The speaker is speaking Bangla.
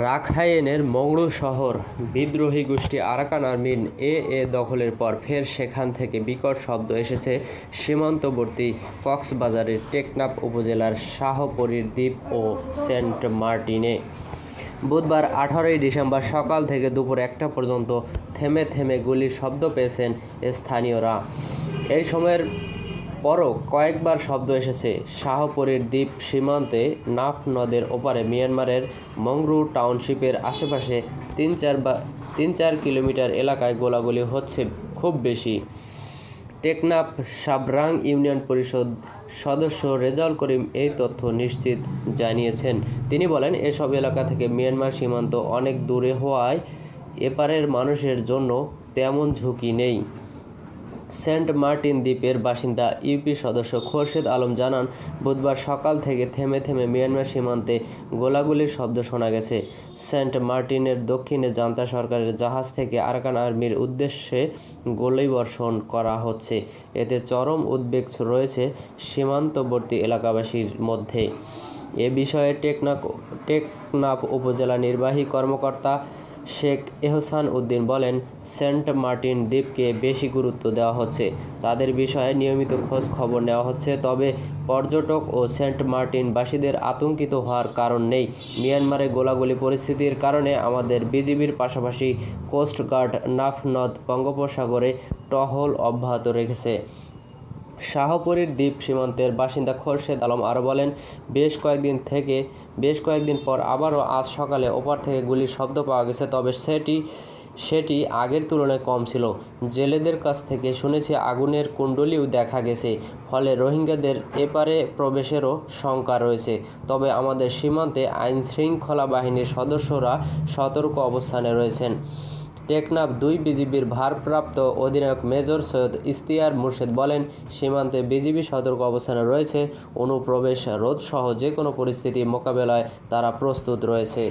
রাখাইনের মংড়ু শহর, বিদ্রোহী গোষ্ঠী আরাকান আর্মির এ এ দখলের পর ফের সেখান থেকে বিকট শব্দ এসেছে সীমান্তবর্তী কক্সবাজারের টেকনাফ উপজেলার শাহপরীর দ্বীপ ও সেন্ট মার্টিনে। বুধবার আঠারোই ডিসেম্বর সকাল থেকে দুপুর একটা পর্যন্ত থেমে থেমে গুলির শব্দ পেয়েছেন স্থানীয়রা। এই সময়ের পরও কয়েকবার শব্দ এসেছে। শাহপুরীর দ্বীপ সীমান্তে নাফ নদের ওপারে মিয়ানমারের মংরু টাউনশিপের আশেপাশে তিন চার বা তিন চার কিলোমিটার এলাকায় গোলাগুলি হচ্ছে খুব বেশি। টেকনাফ সাবরাং ইউনিয়ন পরিষদ সদস্য রেজাউল করিম এই তথ্য নিশ্চিত জানিয়েছেন। তিনি বলেন, এসব এলাকা থেকে মিয়ানমার সীমান্ত অনেক দূরে হওয়ায় এপারের মানুষের জন্য তেমন ঝুঁকি নেই। সেন্ট মার্টিন দ্বীপের বাসিন্দা ইউপি সদস্য খোরশেদ আলম জানান, বুধবার সকাল থেকে থেমে থেমে মিয়ানমার সীমান্তে গোলাগুলির শব্দ শোনা গেছে। সেন্ট মার্টিনের দক্ষিণে জান্তা সরকারের জাহাজ থেকে আরাকান আর্মির উদ্দেশ্যে গোলাবর্ষণ করা হচ্ছে। এতে চরম উদ্বেগ রয়েছে সীমান্তবর্তী এলাকাবাসীর মধ্যে। এ বিষয়ে টেকনাক টেকনাফ উপজেলা নির্বাহী কর্মকর্তা শেখ এহসান উদ্দিন বলেন, সেন্ট মার্টিন দ্বীপকে বেশি গুরুত্ব দেওয়া হচ্ছে। তাদের বিষয়ে নিয়মিত খোঁজ খবর নেওয়া হচ্ছে, তবে পর্যটক ও সেন্ট মার্টিনবাসীদের আতঙ্কিত হওয়ার কারণ নেই। মিয়ানমারে গোলাগুলি পরিস্থিতির কারণে আমাদের বিজিবির পাশাপাশি কোস্টগার্ড নাফ নদ বঙ্গোপসাগরে টহল অব্যাহত রেখেছে। শাহপুরীর দ্বীপ সীমান্তের বাসিন্দা খোরশেদ আলম আরও বলেন, বেশ কয়েকদিন থেকে, বেশ কয়েকদিন পর আবারও আজ সকালে ওপার থেকে গুলির শব্দ পাওয়া গেছে, তবে সেটি সেটি আগের তুলনায় কম ছিল। জেলেদের কাছ থেকে শুনেছি আগুনের কুণ্ডলিও দেখা গেছে, ফলে রোহিঙ্গাদের এপারে প্রবেশেরও শঙ্কা রয়েছে। তবে আমাদের সীমান্তে আইন শৃঙ্খলা বাহিনীর সদস্যরা সতর্ক অবস্থানে রয়েছেন। টেকনাফ দুই বিজিবির ভারপ্রাপ্ত অধিনায়ক মেজর সৈয়দ ইস্তিয়ার মুর্শেদ বলেন, সীমান্তে বিজিবি সতর্ক অবস্থানে রয়েছে, অনুপ্রবেশ রোধসহ যে কোনো পরিস্থিতি মোকাবেলায় তারা প্রস্তুত রয়েছে।